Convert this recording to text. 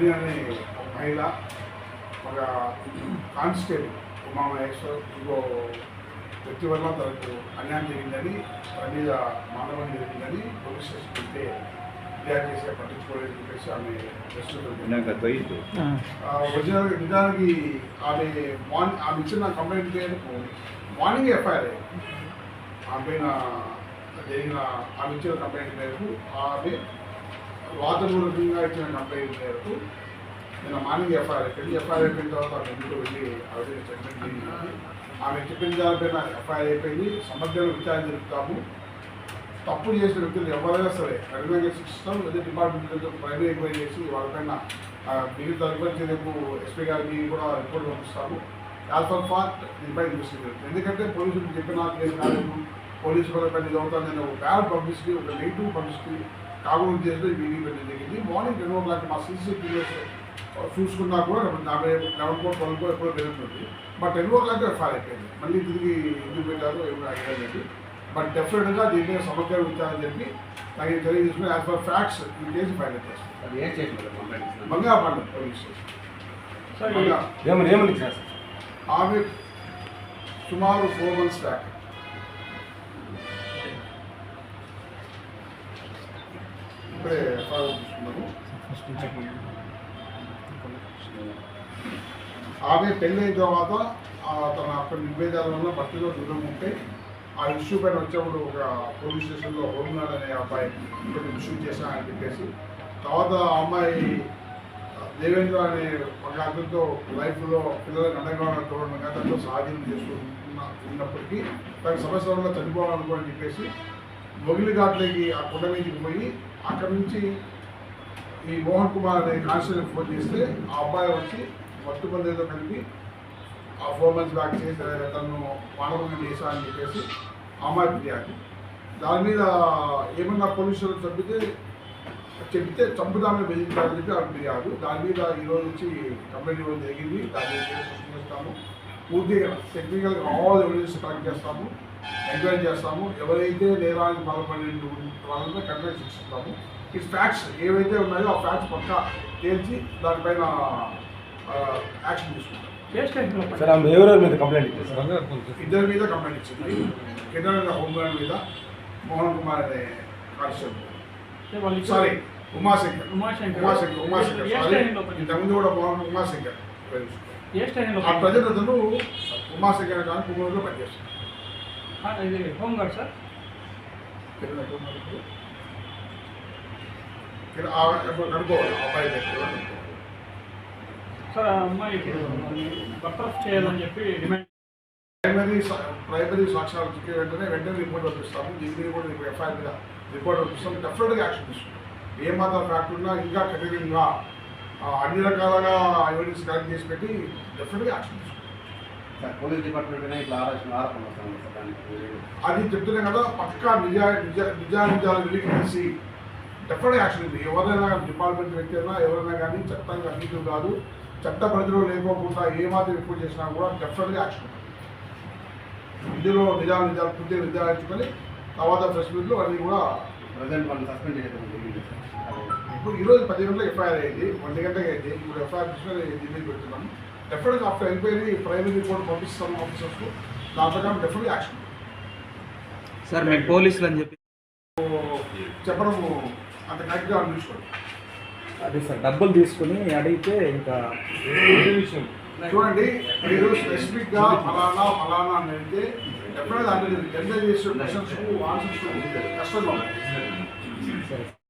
రబ్ని అనే మహిళ ఒక కానిస్టేబుల్ ఉమామహేశ్వర్ ఇంకో వ్యక్తి వల్ల తనకు అన్యాయం జరిగిందని తన మీద మానవం జరిగిందని పోలీస్ స్టేషన్ వెళ్తే ఫిర్యాదు చేసే పట్టించుకోలేదని చెప్పేసి ఆమె ఒరిజినల్ నిజానికి ఆమె మార్నింగ్ ఆమె ఇచ్చిన కంప్లైంట్ చేయడానికి మార్నింగ్ ఎఫ్ఐఆర్ ఆమె పైన జరిగిన ఆమె ఇచ్చిన కంప్లైంట్ మేరకు ఆమె వాదపూర్వకంగా ఇచ్చిన కంప్లైంట్ మేరకు నేను మార్నింగ్ ఎఫ్ఐఆర్. అయిపోయింది ఎఫ్ఐఆర్ అయిపోయిన తర్వాత ఆమె ఇంటికి వెళ్ళి ఆవిడ చెప్పింది ఆమె చెప్పిన దానిపైన ఎఫ్ఐఆర్ అయిపోయింది. సమగ్ర విచారణ జరుపుతాము. తప్పు చేసిన వ్యక్తులు ఎవరైనా సరే కఠినంగా శిక్షిస్తాం. లేదా డిపార్ట్మెంట్ ప్రైవేట్ ఎంక్వైరీ చేసి వాళ్ళపైన ఆ, మిగతా రిపోర్ట్ రేపు ఎస్పీ గారికి కూడా రిపోర్ట్ పంపిస్తాము. యాజ్ పర్ ఫార్ట్ దీనిపై ఇన్వెస్టిగేట్ ఎందుకంటే పోలీసులు చెప్పిన కేసు కాలేదు పోలీసు పైన ఇది అవుతుందని ఒక బ్యాడ్ పబ్లిసిటీ ఒక నెగిటివ్ పబ్లిసిటీ కాకుండా చేస్తూ ఈ మీటింగ్ పెట్టడం జరిగింది. మార్నింగ్ టెన్ ఓ క్లాక్ మా సీసీటీవీ చూసుకున్నా కూడా యాభై లెవెన్ కోట్ ట్వెల్వ్ కోట్ ఎప్పుడో పెరుగుతుంది. But ten o'clock fire అయిపోయింది. మళ్ళీ తిరిగి ఎందుకు పెట్టారు అడిగారు చెప్పి బట్ డెఫినెట్గా దీని మీద సమగ్ర విచారణ చెప్పి నాకు తెలియజేసుకుని యాజ్ పర్ ఫ్యాక్ట్స్ ఈ కేసు ఫైల్ చేస్తాం. అది ఏం చేసిన కంప్లైంట్? బంగాపట్నం police station. ఆమె సుమారు ఫోర్ మంత్స్ బ్యాక్. ఇప్పుడే ఎఫ్ఐఆర్ తీసుకున్నాము ఆమె పెళ్ళైన తర్వాత తన అక్కడ నిర్వేదాల వల్ల భర్తలో దూరం ఉంటే ఆ ఇష్యూ పైన వచ్చినప్పుడు ఒక పోలీస్ స్టేషన్లో హోమ్గార్డ్ అనే అబ్బాయి కొన్ని ఇష్యూ చేశా అని చెప్పేసి తర్వాత ఆ అమ్మాయి దేవేంద్ర అనే ఒక అతనితో లైఫ్లో పిల్లలకు అండగా తోడడం అతనితో సాధీనం చేసుకున్న ఉన్నప్పటికీ తనకు సమస్య వల్ల చనిపోవాలనుకోని చెప్పేసి మొగిలి ఘాట్లకి ఆ కొండ మీదకి పోయి అక్కడి నుంచి ఈ మోహన్ కుమార్ అనే కాన్స్టేబుల్ ఫోన్ చేస్తే ఆ అబ్బాయి వచ్చి మత్తు బంధువులతో కలిపి ఆ ఫోర్ మంత్స్ బ్యాక్ చేసి తను మానవంగా చేశా అని చెప్పేసి అమ్మాయి ఫిర్యాదు. దాని మీద ఏమన్నా పోలీసులు చంపితే చెప్తే చంపుదామని బెదిరించాలని చెప్పి ఆమె ఫిర్యాదు. దాని మీద ఈరోజు వచ్చి కంప్లైంట్ ఇవ్వడం జరిగింది. దాని మీద చేస్తాము. పూర్తిగా టెక్నికల్గా ఆల్ ఎవిడెన్స్ కలెక్ట్ చేస్తాము. ఎంక్వైరీ చేస్తాము. ఎవరైతే నేరానికి పాల్పడి వాళ్ళని కంప్లైంట్ శిక్షిస్తాము ఈ ఫ్యాక్ట్స్ ఏవైతే ఉన్నాయో ఆ ఫ్యాక్ట్స్ పక్కా తేల్చి దానిపైన యాక్షన్ తీసుకుంటాం. సార్ ఆమె ఎవరెవరి మీద కంప్లైంట్ ఇచ్చారు? సార్ ఇద్దరి మీద కంప్లైంట్ ఇచ్చింది. కేంద్ర హోంగార్డ్ మీద మోహన్ కుమార్ అనే constable sorry Umashankar. Umashankar. Umashankar Umashankar sorry ఇంతకుముందు కూడా మోహన్ ఉమాశంకర్. ఆ ప్రజలు అతను ఉమాశంకర్ కానీ కుమారులో పనిచేస్తారు ఆ, ఇది హోమ్ గార్డ్ సార్. సార్ ఆ అమ్మాయికి బర్తరఫ్ చేయాలని చెప్పి డిమాండ్ ప్రైమరీ ప్రైమరీ సాక్ష్యాలు చిక్కిన వెంటనే వెంటనే రిపోర్ట్ పంపిస్తాము దీని కూడా ఎఫ్ఐఆర్ మీద రిపోర్ట్ పంపిస్తాం డెఫినెట్గా యాక్షన్ తీసుకుంటాం ఏ మాత్రం ఫ్యాక్ట్ ఉన్నా ఇంకా కఠినంగా అన్ని రకాలుగా ఎవిడెన్స్ కలెక్ట్ చేసి పెట్టి డెఫినెట్గా యాక్షన్ తీసుకుంటాం సార్ పోలీస్ డిపార్ట్మెంట్ ఇట్లా ఆరోపణ ఆరోపణ వస్తుంది సార్ దానికి అది చెప్తున్నాం కదా పక్కా నిజా నిజ నిజా నిజాలు వెలికి తీసి డెఫినెట్ యాక్షన్ ఉంది. ఎవరైనా డిపార్ట్మెంట్ వ్యక్తి అయినా ఎవరైనా కానీ చట్టంగా అతీతులు కాదు చట్ట పరిధిలో లేకోకుండా ఏ మాత్రం రిపోర్ట్ చేసినా కూడా డెఫినెట్గా యాక్షన్ ఇందులో నిజాలు నిజాలు పూర్తిగా నిర్ధారించుకొని తర్వాత ప్రెస్ మీట్లో అన్నీ కూడా ప్రజెంట్ వాళ్ళు సస్పెండ్ చేయడం జరిగింది సార్. ఇప్పుడు ఈరోజు పది గంటలకు ఎఫ్ఐఆర్ అయింది ఒంటి గంటకి అయింది ఇప్పుడు ఎఫ్ఐఆర్ తీసుకొని ఢిల్లీకి పెడుతున్నాం డెఫినెట్గా ఆఫ్టర్ ఎంక్వైరీ ప్రైమరీ రిపోర్ట్ పంపిస్తాం ఆఫీసర్స్కు దాని ప్రకారం డెఫినెట్గా యాక్షన్ సార్ మేము పోలీసులు అని చెప్పి చెప్పడం అంత కరెక్ట్గా అనిపించుకోండి అదే సార్ డబ్బులు తీసుకుని అడిగితే ఇంకా చూడండి మీరు స్పెసిఫిక్గా ఫలానా ఫలానా అని అంటే ఎప్పుడైనా దాంట్లో జనరల్ చేసే క్వశ్చన్స్ ఆన్సర్స్ కష్టంగా